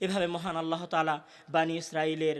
এভাবে মহান আল্লাহ তালা বানি ইসরায়েলের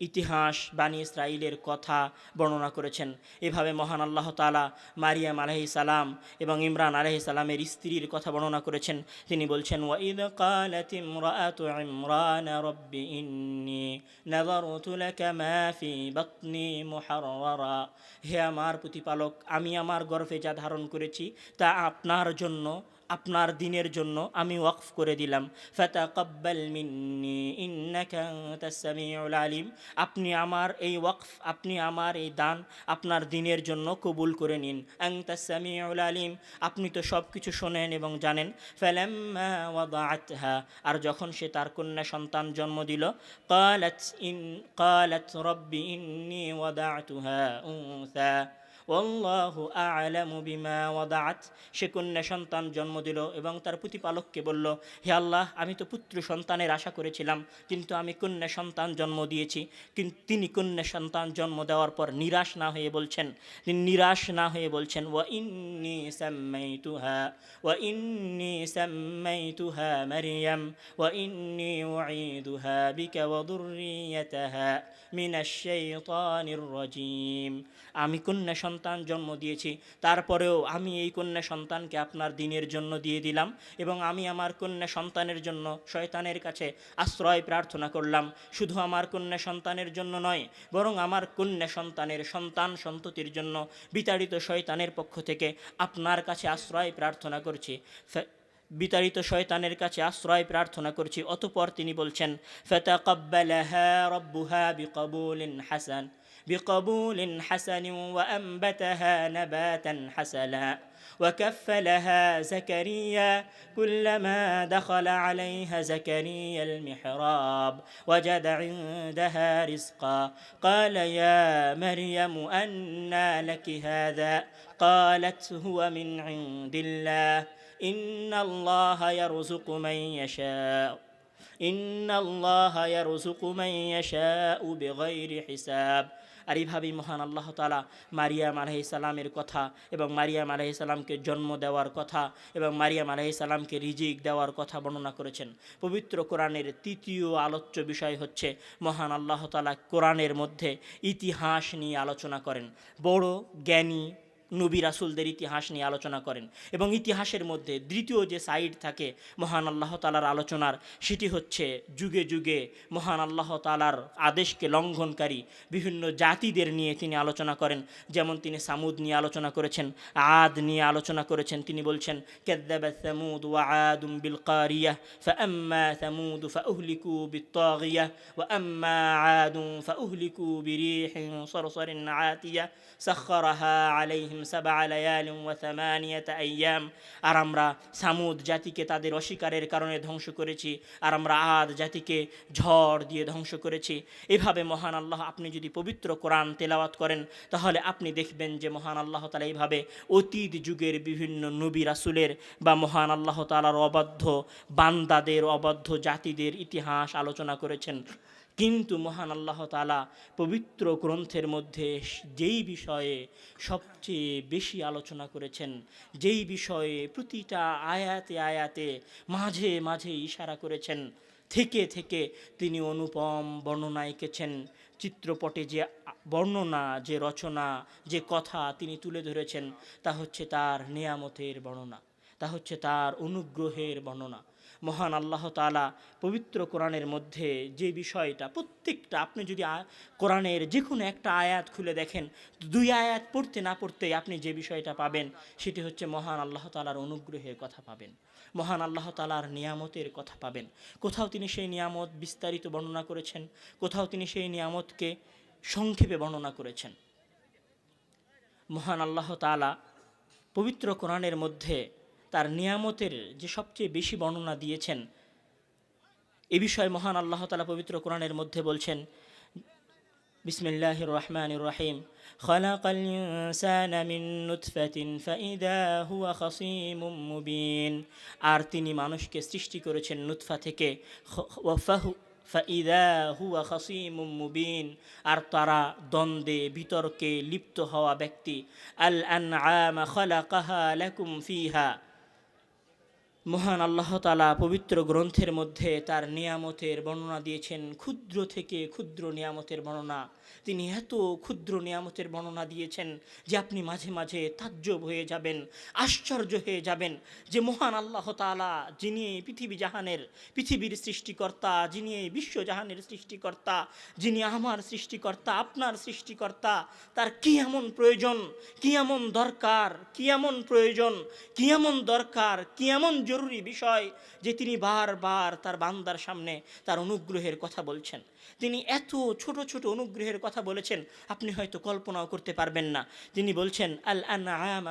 ইতিহাস বানি ইসরায়েলের কথা বর্ণনা করেছেন এভাবে মহান আল্লাহ তালা মারিয়াম আলহি সালাম এবং ইমরান আলহি সালামের স্ত্রীর কথা বর্ণনা করেছেন তিনি বলছেন ওয়াইদ قالت امرأة عمران رب إني نظرت لك ما في بطني محررا হে আমার প্রতিপালক আমি আমার গর্ভে যা ধারণ করেছি তা আপনার জন্য আপনার দিনের জন্য আমি ওয়াকফ করে দিলাম ফাতাকাব্বাল মিন্নি ইন্নাকা আনতাস সামিউল আলিম আপনি আমার এই ওয়াকফ আপনি আমার এই দান আপনার দিনের জন্য কবুল করে নিন আনতাস সামিউল আলিম আপনি তো সব কিছু শোনেন এবং জানেন ফালাম্মা ওয়াদাআতহা আর যখন সে তার কন্যা সন্তান জন্ম দিল قالت ইন قالت রব্বি ইন্নী ওয়াদাআতুহা উনসা ওয়াল্লাহু আ'লামু বিমা ওয়াদাআত। সে কন্যা সন্তান জন্ম দিল এবং তার প্রতিপালককে বলল, হে আল্লাহ, আমি তো পুত্র সন্তানের আশা করেছিলাম, কিন্তু আমি কন্যা সন্তান জন্ম দিয়েছি। কিন্তু তিনি কন্যা সন্তান জন্ম দেওয়ার পর নিরাশ না হয়ে বলছেন তিনি নিরাশ না হয়ে বলছেন, ওয়া ইন্নি সাম্মাইতুহা, ওয়া ইন্নি সাম্মাইতুহা মারিয়াম, ওয়া ইন্নি উঈদুহা বিকা ওয়া যুররিয়াতাহা মিনাশ শাইতানির রাজীম। আমি কন্যা সন্তান জন্ম দিয়েছি, তারপরেও আমি এই কন্যা সন্তানকে আপনার দিনের জন্য দিয়ে দিলাম এবং আমি আমার কন্যা সন্তানের জন্য শয়তানের কাছে আশ্রয় প্রার্থনা করলাম। শুধু আমার কন্যা সন্তানের জন্য নয়, বরং আমার কন্যা সন্তানের সন্তান সন্ততির জন্য বিতাড়িত শয়তানের পক্ষ থেকে আপনার কাছে আশ্রয় প্রার্থনা করছি। বিতাড়িত শয়তানের কাছে আশ্রয় প্রার্থনা করছি। অতপর তিনি বলছেন, ফাতাকাব্বালাহা রব্বুহা বিকবুলিন হাসান। بقبول حسن وأنبتها نباتا حسنا وكفلها زكريا كلما دخل عليها زكريا المحراب وجد عندها رزقا. قال يا مريم أنى لك هذا؟ قالت هو من عند الله. إن الله يرزق من يشاء. إن الله يرزق من يشاء بغير حساب. আর এইভাবেই মহান আল্লাহ তালা মারিয়াম আলহি সালামের কথা এবং মারিয়াম আলহি সালামকে জন্ম দেওয়ার কথা এবং মারিয়াম আলহি সালামকে রিজিক দেওয়ার কথা বর্ণনা করেছেন। পবিত্র কোরআনের তৃতীয় আলোচ্য বিষয় হচ্ছে মহান আল্লাহ তালা কোরআনের মধ্যে ইতিহাস নিয়ে আলোচনা করেন। বড়, জ্ঞানী নবী রাসুলদের ইতিহাস নিয়ে আলোচনা করেন এবং ইতিহাসের মধ্যে দ্বিতীয় যে সাইড থাকে মহান আল্লাহ তালার আলোচনার সেটি হচ্ছে যুগে যুগে মহান আল্লাহ তালার আদেশকে লঙ্ঘনকারী বিভিন্ন জাতিদের নিয়ে তিনি আলোচনা করেন যেমন তিনি সামুদ নিয়ে আলোচনা করেছেন আদ নিয়ে আলোচনা করেছেন তিনি বলছেন كذب ثمود وعاد بالقارية فأما ثمود فأهلكوا بالطاغية وأما عاد فأهلكوا بريح صرصر عاتية سخرها عليهم সাবা আলায়ালিম ওয়া সামানিয়াতা আইয়াম। আর আমরা সামুদ জাতিকে তাদের অস্বীকারের কারণে ধ্বংস করেছি। আর আমরা আদ জাতিকে ঝড় দিয়ে ধ্বংস করেছি। এভাবে মহান আল্লাহ আপনি যদি পবিত্র কোরআন তেলাওয়াত করেন, তাহলে আপনি দেখবেন যে মহান আল্লাহ তালা এইভাবে অতীত যুগের বিভিন্ন নবী রাসুলের বা মহান আল্লাহ তালার অবাধ্য বান্দাদের, অবাধ্য জাতিদের ইতিহাস আলোচনা করেছেন। কিন্তু মহান আল্লাহ তালা পবিত্র গ্রন্থের মধ্যে যেই বিষয়ে সবচেয়ে বেশি আলোচনা করেছেন, যেই বিষয়ে প্রতিটা আয়াতে আয়াতে মাঝে মাঝে ইশারা করেছেন, থেকে থেকে তিনি অনুপম বর্ণনা এঁকেছেন। চিত্রপটে যে বর্ণনা, যে রচনা, যে কথা তিনি তুলে ধরেছেন, তা হচ্ছে তার নেয়ামতের বর্ণনা, তা হচ্ছে তার অনুগ্রহের বর্ণনা। মহান আল্লাহ তালা পবিত্র কোরআনের মধ্যে যে বিষয়টা, প্রত্যেকটা, আপনি যদি কোরআনের যে কোনো একটা আয়াত খুলে দেখেন, দুই আয়াত পড়তে না পড়তে আপনি যে বিষয়টা পাবেন, সেটি হচ্ছে মহান আল্লাহ তালার অনুগ্রহের কথা পাবেন। মহান আল্লাহ তালার নিয়ামতের কথা পাবেন। কোথাও তিনি সেই নিয়ামত বিস্তারিত বর্ণনা করেছেন, কোথাও তিনি সেই নিয়ামতকে সংক্ষেপে বর্ণনা করেছেন। মহান আল্লাহ তালা পবিত্র কোরআনের মধ্যে তার নিয়ামতের যে সবচেয়ে বেশি বর্ণনা দিয়েছেন এ বিষয়ে মহান আল্লাহ তালা পবিত্র কোরআনের মধ্যে বলছেন বিসমিল্লাহ রহমান রহিম خلق الإنسان من نطفة فإذا هو خصيم مبين আর তিনি মানুষকে সৃষ্টি করেছেন নুতফা থেকে খ- ওয়াফাহু ফাইদা হুয়া খাসিম মুবিন আর তারা দ্বন্দ্বে বিতর্কে লিপ্ত হওয়া ব্যক্তি আল আন আমা খালাকাহা লাকুম ফিহা মহান আল্লাহ তালা পবিত্র গ্রন্থের মধ্যে তার নিয়ামতের বর্ণনা দিয়েছেন, ক্ষুদ্র থেকে ক্ষুদ্র নিয়ামতের বর্ণনা। তিনি এত ক্ষুদ্র নিয়ামতের বর্ণনা দিয়েছেন যে আপনি মাঝে মাঝে তাজ্জব হয়ে যাবেন, আশ্চর্য হয়ে যাবেন যে মহান আল্লাহ তালা যিনি পৃথিবী জাহানের পৃথিবীর সৃষ্টিকর্তা, যিনি এই বিশ্বজাহানের সৃষ্টিকর্তা, যিনি আমার সৃষ্টিকর্তা, আপনার সৃষ্টিকর্তা, তার কি এমন প্রয়োজন, কি এমন দরকার, কি এমন প্রয়োজন, কি এমন দরকার, কি এমন জরুরি বিষয় যে তিনি বারবার তার বান্দার সামনে তার অনুগ্রহের কথা বলছেন। তিনি এত ছোট ছোট অনুগ্রহের কথা বলেছেন, আপনি হয়তো কল্পনাও করতে পারবেন না। তিনি বলছেন আল আনআম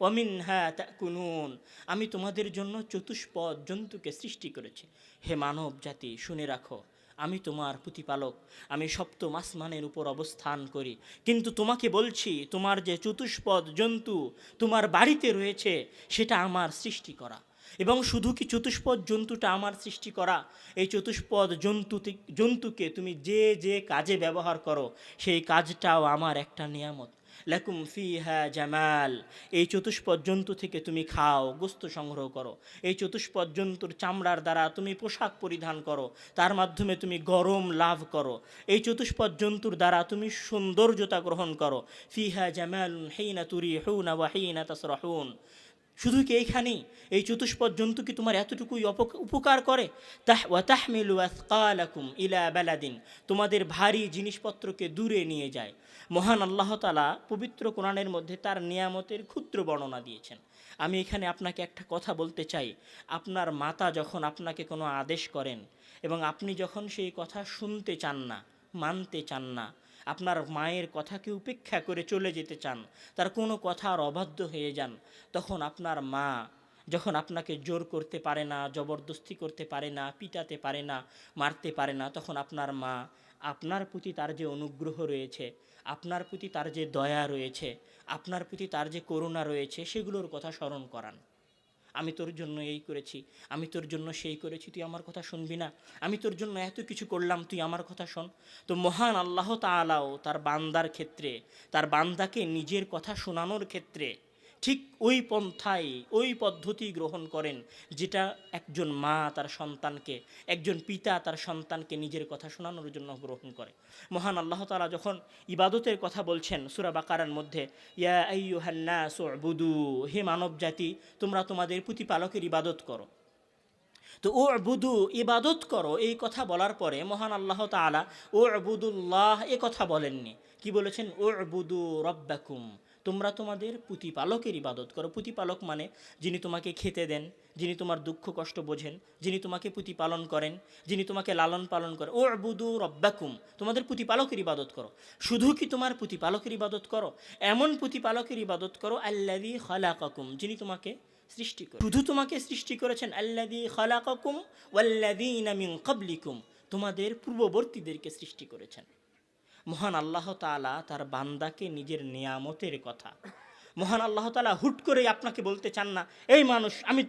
ওয়ামিনহা তাকুনুন। আমি তোমাদের জন্য চতুষ্পদ জন্তুকে সৃষ্টি করেছি। হে মানব জাতি, শুনে রাখো, আমি তোমার প্রতিপালক। আমি সপ্তম আসমানের উপর অবস্থান করি। কিন্তু তোমাকে বলছি, তোমার যে চতুষ্পদ জন্তু তোমার বাড়িতে রয়েছে, সেটা আমার সৃষ্টি করা। এবং শুধু কি চতুষ্পদ জন্তুটা আমার সৃষ্টি করা? এই চতুষ্পদ জন্তু জন্তুকে তুমি যে যে কাজে ব্যবহার করো, সেই কাজটাও আমার একটা নিয়ামত। লাকুম ফিহা জামাল। এই চতুষ্পদ জন্তু থেকে তুমি খাও, গোস্ত সংগ্রহ করো। এই চতুষ্পদ জন্তুর চামড়ার দ্বারা তুমি পোশাক পরিধান করো, তার মাধ্যমে তুমি গরম লাভ করো। এই চতুষ্পদ জন্তুর দ্বারা তুমি সৌন্দর্যতা গ্রহণ করো। ফি ফিহা জামাল হেইনা তুরি হুনা ওয়া হেইনা তাসরাহুন। শুধু কি এইখানেই? এই চতুষ্পদ জন্তু কি তোমার এতটুকুই উপকার করে? তাহ ওয়াতাহমিলু আসকালাকুম ইলা বালাদিন। তোমাদের ভারী জিনিসপত্রকে দূরে নিয়ে যায়। মহান আল্লাহ তালা পবিত্র কোরআনের মধ্যে তার নিয়ামতের ক্ষুদ্র বর্ণনা দিয়েছেন। আমি এখানে আপনাকে একটা কথা বলতে চাই। আপনার মাতা যখন আপনাকে কোনো আদেশ করেন এবং আপনি যখন সেই কথা শুনতে চান না, মানতে চান না আপনার মায়ের কথাকে উপেক্ষা করে চলে যেতে চান, তার কোনো কথা আর অবাধ্য হয়ে যান, তখন আপনার মা যখন আপনাকে জোর করতে পারে না, জবরদস্তি করতে পারে না, পিটাতে পারে না, মারতে পারে না, তখন আপনার মা আপনার প্রতি তার যে অনুগ্রহ রয়েছে, আপনার প্রতি তার যে দয়া রয়েছে, আপনার প্রতি তার যে করুণা রয়েছে, সেগুলোর কথা স্মরণ করান। আমি তোর জন্য এই করেছি, আমি তোর জন্য সেই করেছি, তুই আমার কথা শুনবি না। আমি তোর জন্য এত কিছু করলাম, তুই আমার কথা শোন। তো মহান আল্লাহ তালাও তার বান্দার ক্ষেত্রে, তার বান্দাকে নিজের কথা শোনানোর ক্ষেত্রে ঠিক ওই পন্থায়, ওই পদ্ধতি গ্রহণ করেন যেটা একজন মা তার সন্তানকে, একজন পিতা তার সন্তানকে নিজের কথা শোনানোর জন্য গ্রহণ করে। মহান আল্লাহ তালা যখন ইবাদতের কথা বলছেন সুরা বাকারার মধ্যে, ইয়া আইয়ুহান্না সুবুদু হে মানব জাতি, তোমরা তোমাদের প্রতিপালকের ইবাদত করো। তো ও বুদু ইবাদত করো, এই কথা বলার পরে মহান আল্লাহ তাআলা ও বুদুল্লাহ এ কথা বলেননি। কি বলেছেন? ও বুদু রব্বাকুম তোমরা তোমাদের প্রতিপালকের ইবাদত করো। প্রতিপালক মানে যিনি তোমাকে খেতে দেন, যিনি তোমার দুঃখ কষ্ট বোঝেন, যিনি তোমাকে প্রতিপালন করেন, যিনি তোমাকে লালন পালন করেন। ও বুদু রব্বাকুম, তোমাদের প্রতিপালকের ইবাদত করো। শুধু কি তোমার প্রতিপালকের ইবাদত করো? এমন প্রতিপালকের ইবাদত করো আল্লাদি খালাকাকুম, যিনি তোমাকে সৃষ্টি করে শুধু তোমাকে সৃষ্টি করেছেন আল্লাদি খালাকাকুম ওয়াল্লাদিনা মিন ক্বাবলিকুম, তোমাদের পূর্ববর্তীদেরকে সৃষ্টি করেছেন। মহান আল্লাহ তাআলা তার বান্দাকে নিজের নিয়ামতের কথা। মহান আল্লাহ তালা হুট করেই আপনাকে বলতে চান না, এই মানুষ, আমি,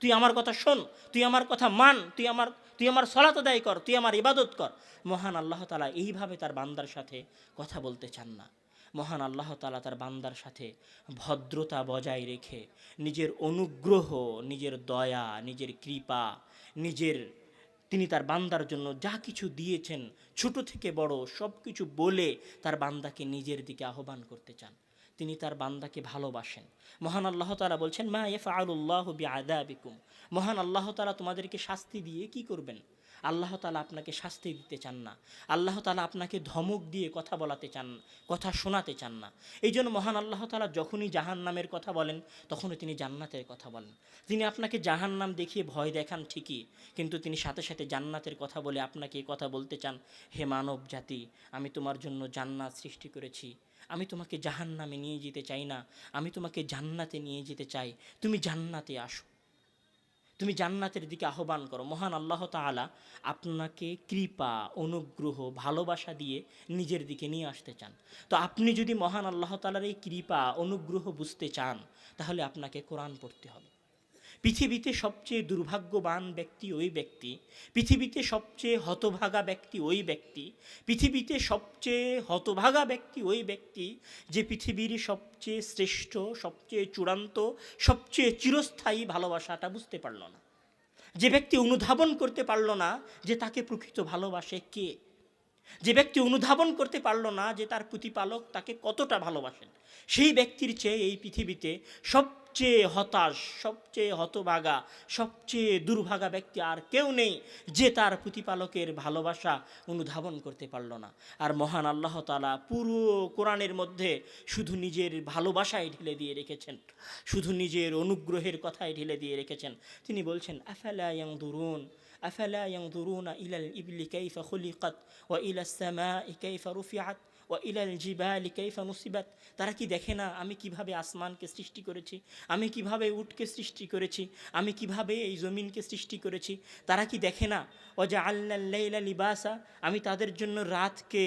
তুই আমার কথা শোন, তুই আমার কথা মান, তুই আমার তুই আমার সলাত আদায় কর, তুই আমার ইবাদত কর। মহান আল্লাহ তাআলা এইভাবে তার বান্দার সাথে কথা বলতে চান না। মহান আল্লাহ তালা তার বান্দার সাথে ভদ্রতা বজায় রেখে নিজের অনুগ্রহ, নিজের দয়া, নিজের কৃপা, নিজের তিনি তার বান্দার জন্য যা কিছু দিয়েছেন, ছোট থেকে বড় সব কিছু বলে তার বান্দাকে নিজের দিকে আহ্বান করতে চান। তিনি তার বান্দাকে ভালোবাসেন। মহান আল্লাহ তালা বলছেন, মা এফ আল্লাহ বি আদাবিকুম মহান আল্লাহ তালা তোমাদেরকে শাস্তি দিয়ে কি করবেন? আল্লাহ তালা আপনাকে শাস্তি দিতে চান না। আল্লাহ তালা আপনাকে ধমক দিয়ে কথা বলাতে চান, কথা শোনাতে চান না। এই জন্য মহান আল্লাহ তালা যখনই জাহান নামের কথা বলেন, তখনই তিনি জান্নাতের কথা বলেন। তিনি আপনাকে জাহান নাম দেখিয়ে ভয় দেখান ঠিকই, কিন্তু তিনি সাথে সাথে জান্নাতের কথা বলে আপনাকে কথা বলতে চান, হে মানব জাতি আমি তোমার জন্য জান্নাত সৃষ্টি করেছি। আমি তোমাকে জাহান্নামে নিয়ে যেতে চাই না। আমি তোমাকে জান্নাতে নিয়ে যেতে চাই। তুমি জান্নাতে আসো। তুমি জান্নাতের দিকে আহ্বান করো। মহান আল্লাহ তালা আপনাকে কৃপা, অনুগ্রহ, ভালোবাসা দিয়ে নিজের দিকে নিয়ে আসতে চান। তো আপনি যদি মহান আল্লাহ তালার এই কৃপা, অনুগ্রহ বুঝতে চান, তাহলে আপনাকে কোরআন পড়তে হবে। পৃথিবীতে সবচেয়ে দুর্ভাগ্যবান ব্যক্তি ওই ব্যক্তি, পৃথিবীতে সবচেয়ে হতভাগা ব্যক্তি ওই ব্যক্তি, পৃথিবীতে সবচেয়ে হতভাগা ব্যক্তি ওই ব্যক্তি যে পৃথিবীর সবচেয়ে শ্রেষ্ঠ, সবচেয়ে চূড়ান্ত, সবচেয়ে চিরস্থায়ী ভালোবাসাটা বুঝতে পারল না। যে ব্যক্তি অনুধাবন করতে পারল না যে তাকে প্রকৃত ভালোবাসে কে? যে ব্যক্তি অনুধাবন করতে পারল না যে তার প্রতিপালক তাকে কতটা ভালোবাসেন, সেই ব্যক্তির চেয়ে এই পৃথিবীতে সবচেয়ে হতাশ, সবচেয়ে হতভাগা, সবচেয়ে দুর্ভাগা ব্যক্তি আর কেউ নেই যে তার প্রতিপালকের ভালোবাসা অনুধাবন করতে পারল না। আর মহান আল্লাহ তালা পুরো কোরআনের মধ্যে শুধু নিজের ভালোবাসায় ঢেলে দিয়ে রেখেছেন, শুধু নিজের অনুগ্রহের কথাই ঢেলে দিয়ে রেখেছেন। তিনি বলছেন, আফালা দুরুন أفلا ينظرون إلى الإبل كيف خلقت وإلى السماء كيف رفعت وإلى الجبال كيف نصبت তারা কি দেখে না আমি কিভাবে আসমানকে সৃষ্টি করেছি আমি কিভাবে উটকে সৃষ্টি করেছি আমি কিভাবে এই জমিনকে সৃষ্টি করেছি তারা কি দেখে না ও যে আল্লাহ লিবাসা আমি তাদের জন্য রাতকে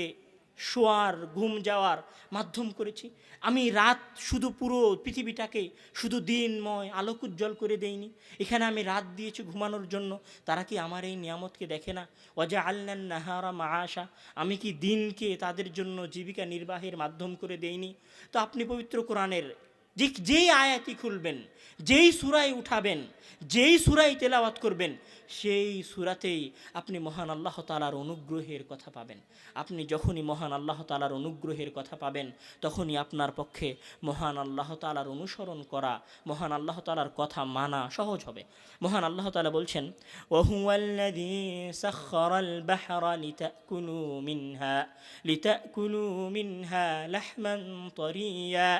শোয়ার, ঘুম যাওয়ার মাধ্যম করেছি। আমি রাত শুধু পুরো পৃথিবীটাকে শুধু দিনময় আলোক উজ্জ্বল করে দেইনি। এখানে আমি রাত দিয়েছি ঘুমানোর জন্য। তারা কি আমার এই নিয়ামতকে দেখে না? অজা আল্লান নাহারা মাহাশা আমি কি দিনকে তাদের জন্য জীবিকা নির্বাহের মাধ্যম করে দেইনি? তো আপনি পবিত্র কোরআনের যে যেই আয়াতি খুলবেন, যেই সুরাই উঠাবেন, যেই সুরাই তেলাওয়াত করবেন, সেই সুরাতেই আপনি মহান আল্লাহ তালার অনুগ্রহের কথা পাবেন। আপনি যখনই মহান আল্লাহ তালার অনুগ্রহের কথা পাবেন, তখনই আপনার পক্ষে মহান আল্লাহ তালার অনুসরণ করা, মহান আল্লাহ তালার কথা মানা সহজ হবে। মহান আল্লাহ তালা বলছেন, ওহুয়াল্লাযী সাখখারাল বাহরা লিতাকুলু মিনহা লিতাকুলু মিনহা লাহমান তরিয়া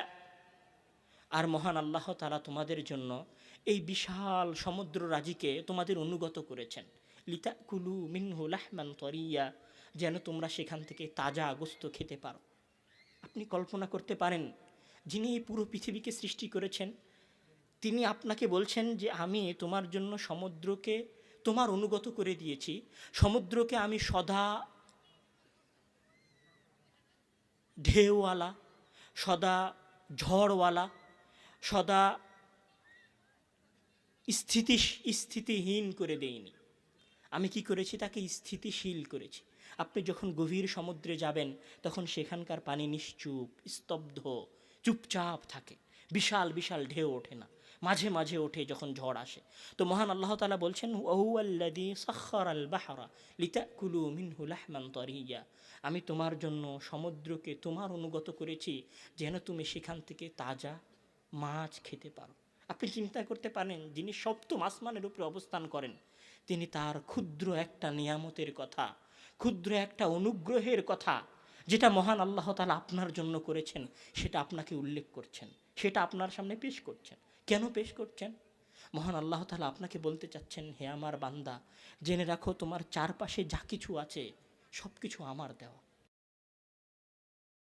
আর মহান আল্লাহ তালা তোমাদের জন্য এই বিশাল সমুদ্র রাজিকে তোমাদের অনুগত করেছেন। লিতা কুলু মিনহু লাহমান তরিয়া, যেন তোমরা সেখান থেকে তাজা গোস্ত খেতে পারো। আপনি কল্পনা করতে পারেন, যিনি এই পুরো পৃথিবীকে সৃষ্টি করেছেন, তিনি আপনাকে বলছেন যে, আমি তোমার জন্য সমুদ্রকে তোমার অনুগত করে দিয়েছি। সমুদ্রকে আমি সদা ঢেউওয়ালা, সদা ঝড়ওয়ালা সদা স্থিতি স্থিতিহীন করে দেইনি আমি কি করেছি? তাকে স্থিতিশীল করেছি। আপনি যখন গভীর সমুদ্রে যাবেন, তখন সেখানকার পানি নিশ্চুপ, স্তব্ধ, চুপচাপ থাকে। বিশাল বিশাল ঢেউ ওঠে না। মাঝে মাঝে ওঠে যখন ঝড় আসে। তো মহান আল্লাহ তালা বলছেন আমি তোমার জন্য সমুদ্রকে তোমার অনুগত করেছি, যেন তুমি সেখান থেকে তাজা মাছ খেতে পারো। আপনি চিন্তা করতে পারেন, যিনি সপ্তম আসমানের উপরে অবস্থান করেন, তিনি তার ক্ষুদ্র একটা নিয়ামতের কথা, ক্ষুদ্র একটা অনুগ্রহের কথা, যেটা মহান আল্লাহ তালা আপনার জন্য করেছেন, সেটা আপনাকে উল্লেখ করছেন, সেটা আপনার সামনে পেশ করছেন। কেন পেশ করছেন? মহান আল্লাহ তালা আপনাকে বলতে চাচ্ছেন, হে আমার বান্দা, জেনে রাখো তোমার চারপাশে যা কিছু আছে সব কিছু আমার দেওয়া।